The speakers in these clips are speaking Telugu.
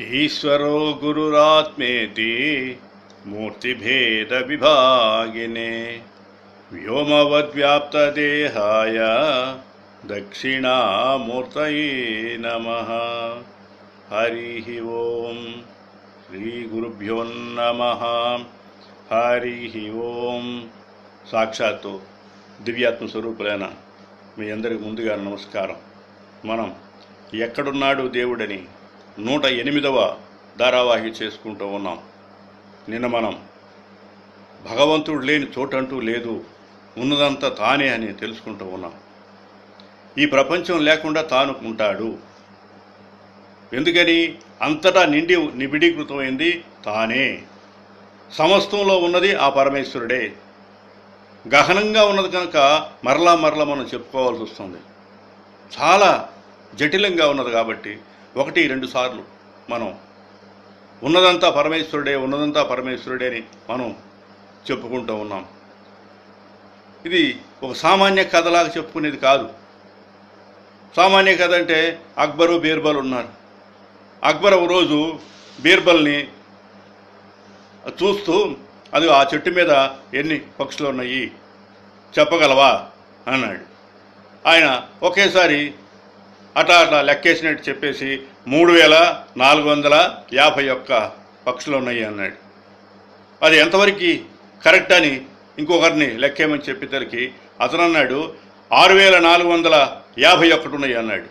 ఈశ్వరో గురురాత్మేతి మూర్తిభేదవిభాగినే వ్యోమవద్వ్యాప్తదేహాయ దక్షిణామూర్తయే నమ. హరి ఓం శ్రీగురుభ్యో నమ. హరి ఓం. సాక్షాత్తు దివ్యాత్మ స్వరూపులైన మీ అందరికి ముందుగా నమస్కారం. మనం ఎక్కడున్నాడు దేవుడని నూట ఎనిమిదవ ధారావాహి చేసుకుంటూ ఉన్నాం. నిన్న మనం భగవంతుడు లేని చోటంటూ లేదు ఉన్నదంతా తానే అని తెలుసుకుంటూ ఉన్నాం. ఈ ప్రపంచం లేకుండా తాను ఉంటాడు. ఎందుకని? అంతటా నిండి నిబిడీకృతమైంది తానే. సమస్తంలో ఉన్నది ఆ పరమేశ్వరుడే. గహనంగా ఉన్నది కనుక మరలా మరలా మనం చెప్పుకోవాల్సి వస్తుంది. చాలా జటిలంగా ఉన్నది కాబట్టి ఒకటి రెండు సార్లు మనం ఉన్నదంతా పరమేశ్వరుడే ఉన్నదంతా పరమేశ్వరుడే అని మనం చెప్పుకుంటూ ఉన్నాం. ఇది ఒక సామాన్య కథలాగా చెప్పుకునేది కాదు. సామాన్య కథ అంటే అక్బరు బీర్బల్ ఉన్నారు. అక్బర్ ఒక రోజు బీర్బల్ని చూస్తూ అది ఆ చెట్టు మీద ఎన్ని పక్షులు ఉన్నాయి చెప్పగలవా? అన్నాడు. ఆయన ఒకేసారి అట్లా అట్లా లెక్కేసినట్టు చెప్పేసి మూడు వేల నాలుగు వందల యాభై ఒక్క పక్షులు ఉన్నాయి అన్నాడు. అది ఎంతవరకు కరెక్ట్ అని ఇంకొకరిని లెక్కేమని చెప్పేసరికి అతను అన్నాడు ఆరు వేల నాలుగు వందల యాభై ఒకటి ఉన్నాయి అన్నాడు.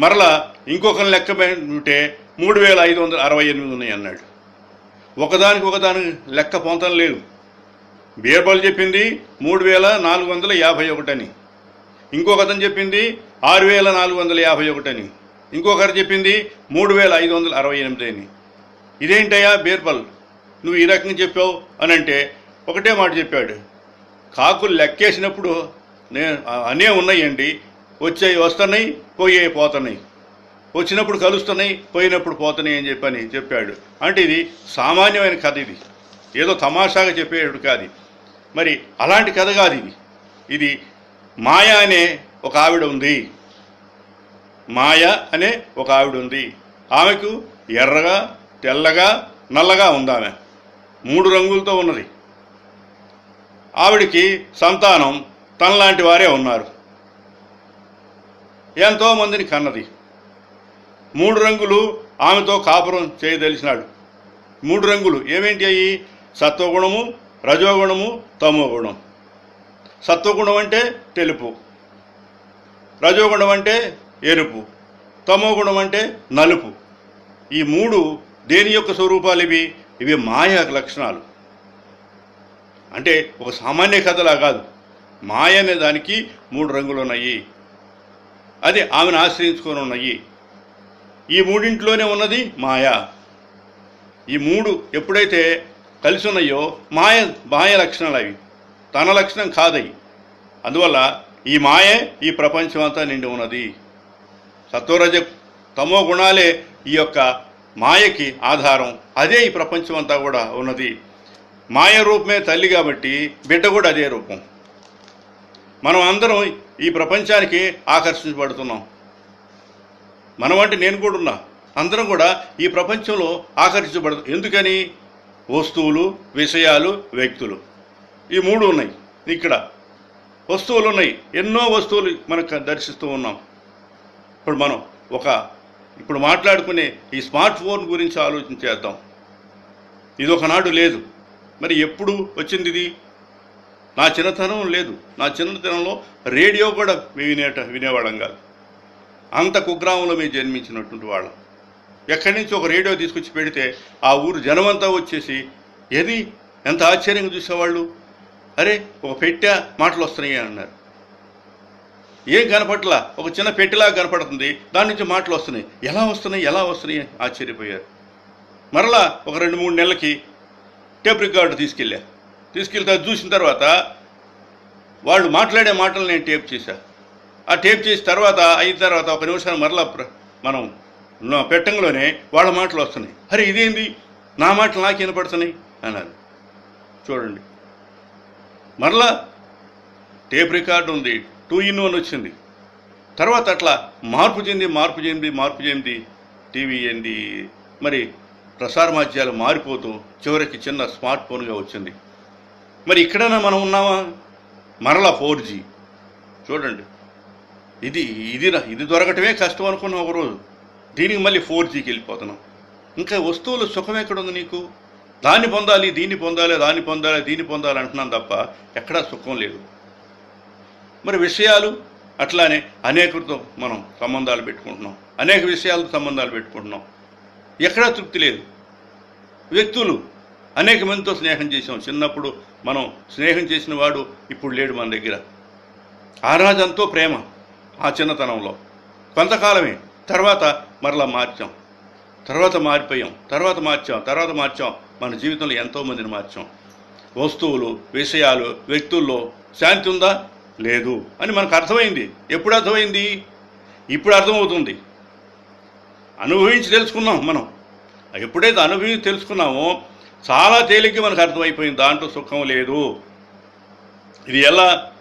మరలా ఇంకొకరిని లెక్క ఉంటే మూడు వేల ఐదు వందల అరవై ఎనిమిది ఉన్నాయి అన్నాడు. ఒకదానికి ఒకదానికి లెక్క పొందడం లేదు. బీర్బల్ చెప్పింది మూడు వేల నాలుగు వందల యాభై ఒకటని చెప్పింది ఆరు వేల నాలుగు వందల యాభై ఒకటని. ఇంకొకరు చెప్పింది మూడు వేల ఐదు వందల అరవై ఎనిమిది అని. ఇదేంటయ్యా బీర్బల్? నువ్వు ఈ రకంగా చెప్పావు అని అంటే ఒకటే మాట చెప్పాడు. కాకులు లెక్కేసినప్పుడు నేను అనే ఉన్నాయండి. వచ్చాయి వస్తున్నాయి పోయే పోతున్నాయి. వచ్చినప్పుడు కలుస్తున్నాయి పోయినప్పుడు పోతున్నాయి అని చెప్పని చెప్పాడు. అంటే ఇది సామాన్యమైన కథ ఇది. ఏదో తమాషాగా చెప్పేడు కాదు. మరి అలాంటి కథ కాదు ఇది. ఇది మాయ అనే ఒక ఆవిడ ఉంది. మాయ అనే ఒక ఆవిడ ఉంది. ఆమెకు ఎర్రగా తెల్లగా నల్లగా ఉంది ఆమె. మూడు రంగులతో ఉన్నది. ఆవిడికి సంతానం తనలాంటి వారే ఉన్నారు. ఎంతో మందిని కన్నది. మూడు రంగులు ఆమెతో కాపురం చేయదలిచినాడు. మూడు రంగులు ఏమేంటి అయ్యి? సత్వగుణము రజోగుణము తమోగుణం. సత్వగుణం అంటే తెలుపు. రజోగుణం అంటే ఎరుపు. తమోగుణం అంటే నలుపు. ఈ మూడు దేని యొక్క స్వరూపాలు ఇవి? ఇవి మాయ లక్షణాలు. అంటే ఒక సామాన్య కథలా కాదు. మాయ అనే దానికి మూడు రంగులు ఉన్నాయి. అది ఆమెను ఆశ్రయించుకొని ఉన్నాయి. ఈ మూడింట్లోనే ఉన్నది మాయ. ఈ మూడు ఎప్పుడైతే కలిసి ఉన్నాయో మాయ మాయ లక్షణాలు అవి. తన లక్షణం కాదయి అందువల్ల ఈ మాయే ఈ ప్రపంచం అంతా నిండి ఉన్నది. సత్వరజ తమో గుణాలే ఈ యొక్క మాయకి ఆధారం. అదే ఈ ప్రపంచం అంతా కూడా ఉన్నది. మాయ రూపమే తల్లి కాబట్టి బిడ్డ కూడా అదే రూపం. మనం అందరం ఈ ప్రపంచానికి ఆకర్షించబడుతున్నాం. మనం అంటే నేను కూడా ఉన్నా. అందరం కూడా ఈ ప్రపంచంలో ఆకర్షించబడుతుంది ఎందుకని? వస్తువులు విషయాలు వ్యక్తులు. ఈ మూడు ఉన్నాయి ఇక్కడ. వస్తువులు ఉన్నాయి. ఎన్నో వస్తువులు మనకు దర్శిస్తూ ఉన్నాం. ఇప్పుడు మనం ఒక ఇప్పుడు మాట్లాడుకునే ఈ స్మార్ట్ ఫోన్ గురించి ఆలోచించేద్దాం ఇది ఒకనాడు లేదు. మరి ఎప్పుడు వచ్చింది ఇది? నా చిన్నతనం లేదు. నా చిన్నతనంలో రేడియో కూడా వినేట వినేవాళ్ళం కాదు. అంత కుగ్రామంలో మేము జన్మించినటువంటి వాళ్ళం. ఎక్కడి నుంచి ఒక రేడియో తీసుకొచ్చి పెడితే ఆ ఊరు జనమంతా వచ్చేసి ఏది ఎంత ఆశ్చర్యంగా చూసేవాళ్ళు? అరే ఒక పెట్టె మాటలు వస్తున్నాయి అన్నారు. ఏం కనపట్ల? ఒక చిన్న పెట్టెలా కనపడుతుంది. దాని నుంచి మాటలు వస్తున్నాయి. ఎలా వస్తున్నాయి? ఎలా వస్తున్నాయి? ఆశ్చర్యపోయారు. మరలా ఒక రెండు మూడు నెలలకి టేప్ రికార్డు తీసుకెళ్ళా. తీసుకెళ్తా చూసిన తర్వాత వాళ్ళు మాట్లాడే మాటలు నేను టేప్ చేశా. ఆ టేప్ చేసిన తర్వాత అయిన తర్వాత ఒక నిమిషాలు మరలా మనం నా పెట్టంలోనే వాళ్ళ మాటలు వస్తున్నాయి. అరే ఇదేంది? నా మాటలు నాకు వినపడుతున్నాయి? అన్నారు. చూడండి. మరలా టేప్ రికార్డు ఉంది టూ ఇన్ వన్ వచ్చింది. తర్వాత అట్లా మార్పు చెంది మార్పు చెంది మార్పు చెంది టీవీ ఏంది మరి ప్రసార మాధ్యాలు మారిపోతూ చివరికి చిన్న స్మార్ట్ ఫోన్గా వచ్చింది. మరి ఇక్కడైనా మనం ఉన్నామా? మరలా ఫోర్ జీ. చూడండి. ఇది ఇది ఇది దొరకటమే కష్టం అనుకున్నాం ఒకరోజు. దీనికి మళ్ళీ ఫోర్ జీకి వెళ్ళిపోతున్నాం. ఇంకా వస్తువుల సుఖం ఎక్కడుంది నీకు? దాన్ని పొందాలి దీన్ని పొందాలి దాన్ని పొందాలి దీన్ని పొందాలి అంటున్నాం తప్ప ఎక్కడా సుఖం లేదు. మరి విషయాలు అట్లానే అనేకతో మనం సంబంధాలు పెట్టుకుంటున్నాం. అనేక విషయాలతో సంబంధాలు పెట్టుకుంటున్నాం. ఎక్కడా తృప్తి లేదు. వ్యక్తులు అనేక మందితో స్నేహం చేసాం చిన్నప్పుడు మనం స్నేహం చేసిన వాడు ఇప్పుడు లేడు మన దగ్గర. ఆరాజంతో ప్రేమ ఆ చిన్నతనంలో. కొంతకాలమే తర్వాత మరలా మార్చాం. తర్వాత మారిపోయాం తర్వాత మార్చాం తర్వాత మార్చాం. మన జీవితంలో ఎంతోమందిని మార్చాం. వస్తువులు విషయాలు వ్యక్తుల్లో శాంతి ఉందా? లేదు. అని మనకు అర్థమైంది. ఎప్పుడు అర్థమైంది? ఇప్పుడు అర్థమవుతుంది. అనుభవించి తెలుసుకున్నాం మనం. ఎప్పుడైతే అనుభవించి తెలుసుకున్నామో చాలా తేలిగ్గా మనకు అర్థమైపోయింది. దాంట్లో సుఖం లేదు. ఇది ఎలా?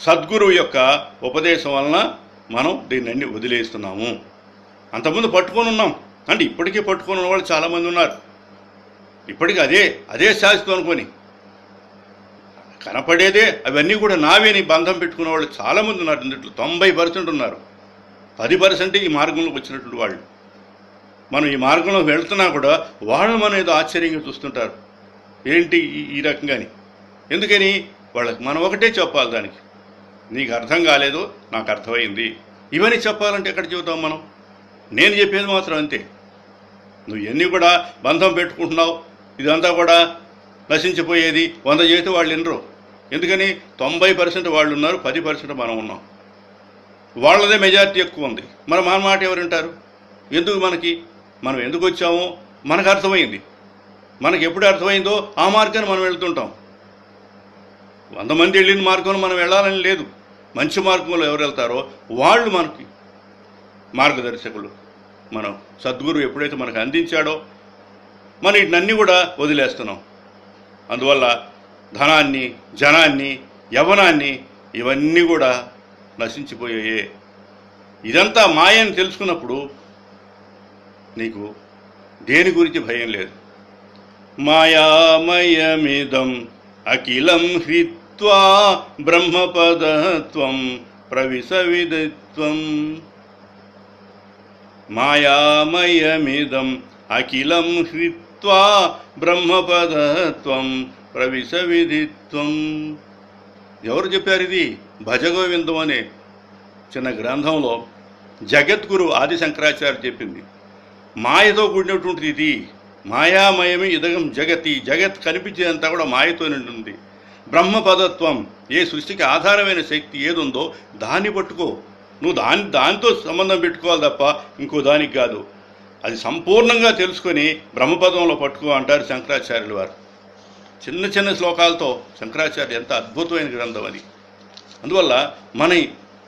సద్గురువు యొక్క ఉపదేశం వలన మనం దీన్ని అన్ని వదిలేస్తున్నాము. అంతకుముందు పట్టుకొని ఉన్నాం. అంటే ఇప్పటికీ పట్టుకొని ఉన్న వాళ్ళు చాలామంది ఉన్నారు. ఇప్పటికీ అదే అదే శాశ్వతం అనుకొని. కనపడేదే అవన్నీ కూడా నావేని బంధం పెట్టుకున్న వాళ్ళు చాలామంది ఉన్నారు. ఇందులో తొంభై పర్సెంట్ ఉన్నారు. పది పర్సెంట్ ఈ మార్గంలోకి వచ్చినటువంటి వాళ్ళు. మనం ఈ మార్గంలో వెళ్తున్నా కూడా వాళ్ళు మనం ఏదో ఆశ్చర్యంగా చూస్తుంటారు. ఏంటి ఈ- ఈ రకంగాని? ఎందుకని? వాళ్ళకి మనం ఒకటే చెప్పాలి దానికి. నీకు అర్థం కాలేదు నాకు అర్థమైంది. ఇవన్నీ చెప్పాలంటే ఎక్కడ చెబుతాం మనం? నేను చెప్పేది మాత్రం అంతే. నువ్వు ఎన్ని కూడా బంధం పెట్టుకుంటున్నావు ఇదంతా కూడా నశించిపోయేది వంద చేతి వాళ్ళు వినరు. ఎందుకని? తొంభై పర్సెంట్ వాళ్ళు ఉన్నారు పది పర్సెంట్ మనం ఉన్నాం. వాళ్ళదే మెజారిటీ ఎక్కువ ఉంది. మరి మన మాట ఎవరు వింటారు ఎందుకు మనకి? మనం ఎందుకు వచ్చామో? మనకు అర్థమైంది. మనకి ఎప్పుడు అర్థమైందో ఆ మార్గాన్ని మనం వెళ్తుంటాం. వంద మంది వెళ్ళిన మార్గంలో మనం వెళ్ళాలని లేదు. మంచి మార్గంలో ఎవరు వెళ్తారో వాళ్ళు మనకి మార్గదర్శకులు. మనం సద్గురు ఎప్పుడైతే మనకు అందించాడో మన వీటినన్నీ కూడా వదిలేస్తున్నాం. అందువల్ల ధనాన్ని జనాన్ని యవనాన్ని ఇవన్నీ కూడా నశించిపోయాయే. ఇదంతా మాయని తెలుసుకున్నప్పుడు నీకు దేని గురించి భయం లేదు. మాయామయమిదం అఖిలం హిత్వా బ్రహ్మపదత్వం ప్రవిశవిదత్వం మాయామయమిదం అఖిలం హృత్వా బ్రహ్మపదత్వం ప్రవిశవిదిత్వం. ఎవరు చెప్పారు ఇది? భజగోవిందం అనే చిన్న గ్రంథంలో జగద్గురు ఆది శంకరాచార్య చెప్పింది. మాయతో కూడినటువంటిది ఇది. మాయామయమే ఇదగం జగతి. జగత్ కనిపించేదంతా కూడా మాయతో నిండుంది బ్రహ్మపదత్వం ఏ సృష్టికి ఆధారమైన శక్తి ఏదుందో దాన్ని పట్టుకో. నువ్వు దాని దానితో సంబంధం పెట్టుకోవాలి తప్ప ఇంకో దానికి కాదు. అది సంపూర్ణంగా తెలుసుకొని బ్రహ్మపదంలో పట్టుకో అంటారు శంకరాచార్యులు వారు. చిన్న చిన్న శ్లోకాలతో శంకరాచార్య ఎంత అద్భుతమైన గ్రంథం అది. అందువల్ల మన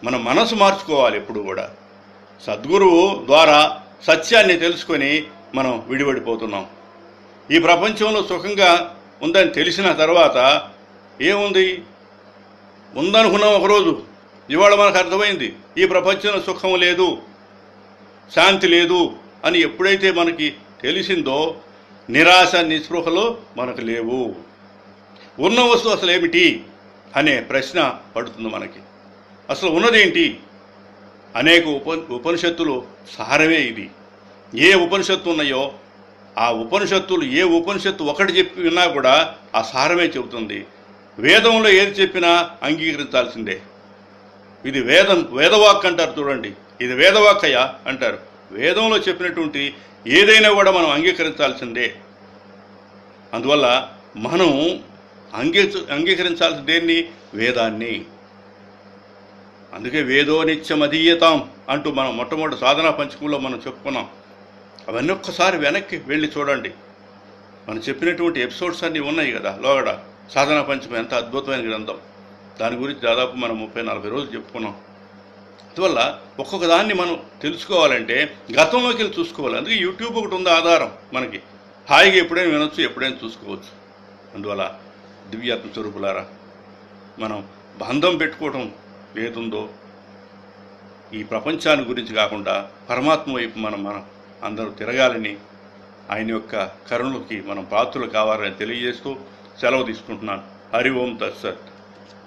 మన మనసు మార్చుకోవాలి ఎప్పుడు కూడా. సద్గురువు ద్వారా సత్యాన్ని తెలుసుకొని మనం విడిపడిపోతున్నాం. ఈ ప్రపంచంలో సుఖంగా ఉందని తెలిసిన తర్వాత ఏముంది? ఉందనుకున్నాం ఒకరోజు. ఇవాళ మనకు అర్థమైంది ఈ ప్రపంచంలో సుఖం లేదు శాంతి లేదు అని ఎప్పుడైతే మనకి తెలిసిందో నిరాశ నిస్పృహలు మనకు లేవు. ఉన్న వస్తువు అసలు ఏమిటి అనే ప్రశ్న పడుతుంది మనకి. అసలు ఉన్నదేంటి? అనేక ఉప ఉపనిషత్తులు సారమే ఇది. ఏ ఉపనిషత్తు ఉన్నాయో ఆ ఉపనిషత్తులు ఏ ఉపనిషత్తు ఒకటి చెప్పినా కూడా ఆ సారమే చెబుతుంది. వేదంలో ఏది చెప్పినా అంగీకరించాల్సిందే. ఇది వేదం వేదవాక్ అంటారు చూడండి. ఇది వేదవాక్కయ్య అంటారు. వేదంలో చెప్పినటువంటి ఏదైనా కూడా మనం అంగీకరించాల్సిందే. అందువల్ల మనం అంగీ అంగీకరించాల్సిన దేన్ని? వేదాన్ని. అందుకే వేదో నిత్యం అధీయతాం అంటూ మనం మొట్టమొదటి సాధనా పంచకంలో మనం చెప్పుకున్నాం. అవన్నీ ఒక్కసారి వెనక్కి వెళ్ళి చూడండి. మనం చెప్పినటువంటి ఎపిసోడ్స్ అన్నీ ఉన్నాయి కదా లోగడ. సాధనా పంచకం ఎంత అద్భుతమైన గ్రంథం. దాని గురించి దాదాపు మనం ముప్పై నలభై రోజులు చెప్పుకున్నాం. అందువల్ల ఒక్కొక్క దాన్ని మనం తెలుసుకోవాలంటే గతంలోకి వెళ్ళి చూసుకోవాలి. అందుకే యూట్యూబ్ ఒకటి ఉంది ఆధారం మనకి. హాయిగా ఎప్పుడైనా వినొచ్చు ఎప్పుడైనా చూసుకోవచ్చు. అందువల్ల దివ్యాత్మ స్వరూపులారా మనం బంధం పెట్టుకోవటం ఏదుందో ఈ ప్రపంచాన్ని గురించి కాకుండా పరమాత్మ వైపు మనం మనం అందరూ తిరగాలని ఆయన యొక్క కరుణలకి మనం పాత్రలు కావాలని తెలియజేస్తూ సెలవు తీసుకుంటున్నాను. హరి ఓం తత్సత్.